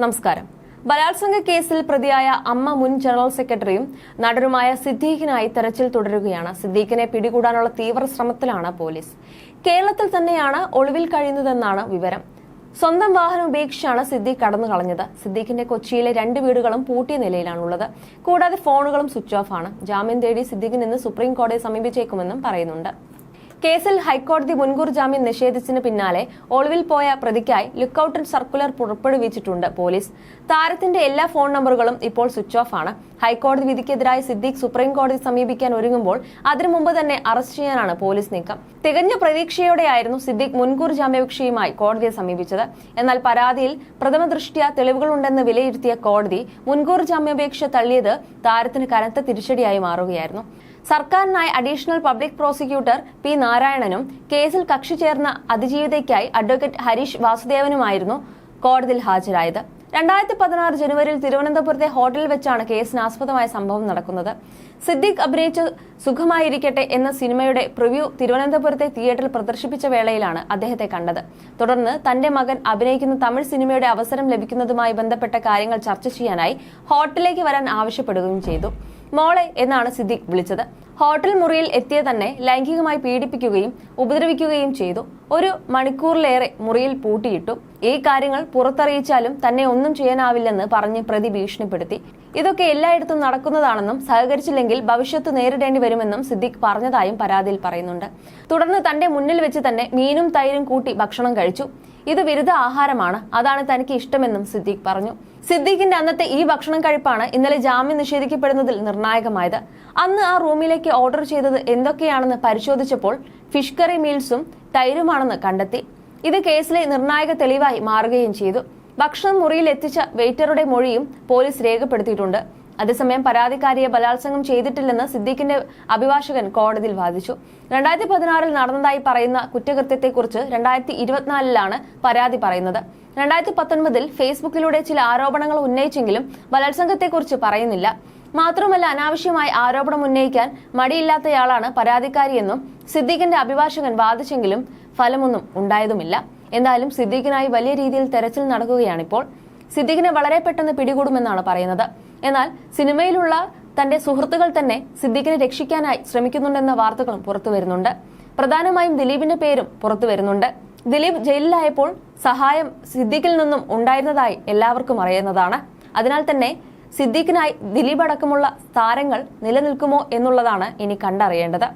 നമസ്കാരം. ബലാത്സംഗ കേസിൽ പ്രതിയായ അമ്മ മുൻ ജനറൽ സെക്രട്ടറിയും നടനുമായ സിദ്ദീഖിനായി തെരച്ചിൽ തുടരുകയാണ്. സിദ്ദീഖിനെ പിടികൂടാനുള്ള തീവ്ര ശ്രമത്തിലാണ് പോലീസ്. കേരളത്തിൽ തന്നെയാണ് ഒളിവിൽ കഴിയുന്നതെന്നാണ് വിവരം. സ്വന്തം വാഹനം ഉപേക്ഷിച്ചാണ് സിദ്ദീഖ് കടന്നു കളഞ്ഞത്. സിദ്ദീഖിന്റെ കൊച്ചിയിലെ രണ്ട് വീടുകളും പൂട്ടിയ നിലയിലാണുള്ളത്. കൂടാതെ ഫോണുകളും സ്വിച്ച് ഓഫ് ആണ് ജാമ്യം തേടി സിദ്ദീഖിനെ സുപ്രീം കോടതിയെ സമീപിച്ചേക്കുമെന്നും പറയുന്നുണ്ട്. കേസിൽ ഹൈക്കോടതി മുൻകൂർ ജാമ്യം നിഷേധിച്ചതിന് പിന്നാലെ ഒളിവിൽ പോയ പ്രതിക്കായി ലുക്കൌട്ടിൽ സർക്കുലർ പുറപ്പെടുവിച്ചിട്ടുണ്ട് പോലീസ്. താരത്തിന്റെ എല്ലാ ഫോൺ നമ്പറുകളും ഇപ്പോൾ സ്വിച്ച് ഓഫ് ആണ്. ഹൈക്കോടതി വിധിക്കെതിരായ സിദ്ദീഖ് സുപ്രീം കോടതി സമീപിക്കാൻ ഒരുങ്ങുമ്പോൾ അതിനു മുമ്പ് തന്നെ അറസ്റ്റ് ചെയ്യാനാണ് പോലീസ് നീക്കം. തികഞ്ഞ പ്രതീക്ഷയോടെയായിരുന്നു സിദ്ദീഖ് മുൻകൂർ ജാമ്യപേക്ഷയുമായി കോടതിയെ സമീപിച്ചത്. എന്നാൽ പരാതിയിൽ പ്രഥമ ദൃഷ്ട്യാ തെളിവുകളുണ്ടെന്ന് വിലയിരുത്തിയ കോടതി മുൻകൂർ ജാമ്യാപേക്ഷ തള്ളിയത് താരത്തിന് കനത്ത തിരിച്ചടിയായി മാറുകയായിരുന്നു. സർക്കാരിനായി അഡീഷണൽ പബ്ലിക് പ്രോസിക്യൂട്ടർ പി നാരായണനും കേസിൽ കക്ഷി ചേർന്ന അതിജീവിതയ്ക്കായി അഡ്വക്കേറ്റ് ഹരീഷ് വാസുദേവനുമായിരുന്നു കോടതിയിൽ ഹാജരായത്. രണ്ടായിരത്തി പതിനാറ് ജനുവരിയിൽ തിരുവനന്തപുരത്തെ ഹോട്ടലിൽ വെച്ചാണ് കേസിന് ആസ്പദമായ സംഭവം നടക്കുന്നത്. സിദ്ദിഖ് അഭിനയിച്ച സുഖമായിരിക്കട്ടെ എന്ന സിനിമയുടെ പ്രിവ്യൂ തിരുവനന്തപുരത്തെ തിയേറ്ററിൽ പ്രദർശിപ്പിച്ച വേളയിലാണ് അദ്ദേഹത്തെ കണ്ടത്. തുടർന്ന് തന്റെ മകൻ അഭിനയിക്കുന്ന തമിഴ് സിനിമയുടെ അവസരം ലഭിക്കുന്നതുമായി ബന്ധപ്പെട്ട കാര്യങ്ങൾ ചർച്ച ചെയ്യാനായി ഹോട്ടലിലേക്ക് വരാൻ ആവശ്യപ്പെടുകയും ചെയ്തു. മോളെ എന്നാണ് സിദ്ദിഖ് വിളിച്ചത്. ഹോട്ടൽ മുറിയിൽ എത്തിയ തന്നെ ലൈംഗികമായി പീഡിപ്പിക്കുകയും ഉപദ്രവിക്കുകയും ചെയ്തു. ഒരു മണിക്കൂറിലേറെ മുറിയിൽ പൂട്ടിയിട്ടു ഈ കാര്യങ്ങൾ പുറത്തറിയിച്ചാലും തന്നെ ഒന്നും ചെയ്യാനാവില്ലെന്ന് പറഞ്ഞ് പ്രതി ഭീഷണിപ്പെടുത്തി. ഇതൊക്കെ എല്ലായിടത്തും നടക്കുന്നതാണെന്നും സഹകരിച്ചില്ലെങ്കിൽ ഭവിഷ്യത്ത് നേരിടേണ്ടി വരുമെന്നും സിദ്ദിഖ് പറഞ്ഞതായും പരാതിയിൽ പറയുന്നുണ്ട്. തുടർന്ന് തന്റെ മുന്നിൽ വെച്ച് തന്നെ മീനും തൈരും കൂട്ടി ഭക്ഷണം കഴിച്ചു. ഇത് വിരുദ്ധ ആഹാരമാണ്. അതാണ് തനിക്ക് ഇഷ്ടമെന്നും സിദ്ദിഖ് പറഞ്ഞു. സിദ്ദീഖിന്റെ അന്നത്തെ ഈ ഭക്ഷണം കഴിപ്പാണ് ഇന്നലെ ജാമ്യം നിഷേധിക്കപ്പെടുന്നതിൽ നിർണായകമായത്. അന്ന് ആ റൂമിലേക്ക് ഓർഡർ ചെയ്തത് എന്തൊക്കെയാണെന്ന് പരിശോധിച്ചപ്പോൾ ഫിഷ് കറി മീൽസും തൈരുമാണെന്ന് കണ്ടെത്തി. ഇത് കേസിലെ നിർണായക തെളിവായി മാറുകയും ചെയ്തു. ഭക്ഷണം മുറിയിൽ എത്തിച്ച വെയിറ്ററുടെ മൊഴിയും പോലീസ് രേഖപ്പെടുത്തിയിട്ടുണ്ട്. അതേസമയം പരാതിക്കാരിയെ ബലാത്സംഗം ചെയ്തിട്ടില്ലെന്ന് സിദ്ദീഖിന്റെ അഭിഭാഷകൻ കോടതിയിൽ വാദിച്ചു. രണ്ടായിരത്തി പതിനാറിൽ നടന്നതായി പറയുന്ന കുറ്റകൃത്യത്തെക്കുറിച്ച് രണ്ടായിരത്തി ഇരുപത്തിനാലിലാണ് പരാതി പറയുന്നത്. രണ്ടായിരത്തി പത്തൊൻപതിൽ ഫേസ്ബുക്കിലൂടെ ചില ആരോപണങ്ങൾ ഉന്നയിച്ചെങ്കിലും ബലാത്സംഗത്തെക്കുറിച്ച് പറയുന്നില്ല. മാത്രമല്ല അനാവശ്യമായി ആരോപണം ഉന്നയിക്കാൻ മടിയില്ലാത്തയാളാണ് പരാതിക്കാരിയെന്നും സിദ്ദീഖിന്റെ അഭിഭാഷകൻ വാദിച്ചെങ്കിലും ഫലമൊന്നും ഉണ്ടായതുമില്ല. എന്തായാലും സിദ്ദീഖിനായി വലിയ രീതിയിൽ തെരച്ചിൽ നടക്കുകയാണിപ്പോൾ സിദ്ദീഖിനെ വളരെ പെട്ടെന്ന് പിടികൂടുമെന്നാണ് പറയുന്നത്. എന്നാൽ സിനിമയിലുള്ള തന്റെ സുഹൃത്തുക്കൾ തന്നെ സിദ്ദീഖിനെ രക്ഷിക്കാനായി ശ്രമിക്കുന്നുണ്ടെന്ന വാർത്തകളും പുറത്തു വരുന്നുണ്ട്. പ്രധാനമായും ദിലീപിന്റെ പേരും പുറത്തു വരുന്നുണ്ട്. ദിലീപ് ജയിലിലായപ്പോൾ സഹായം സിദ്ദീഖിൽ നിന്നും ഉണ്ടായിരുന്നതായി എല്ലാവർക്കും അറിയുന്നതാണ്. അതിനാൽ തന്നെ സിദ്ദീഖിനായി ദിലീപ് അടക്കമുള്ള താരങ്ങൾ നിലനിൽക്കുമോ എന്നുള്ളതാണ് ഇനി കണ്ടറിയേണ്ടത്.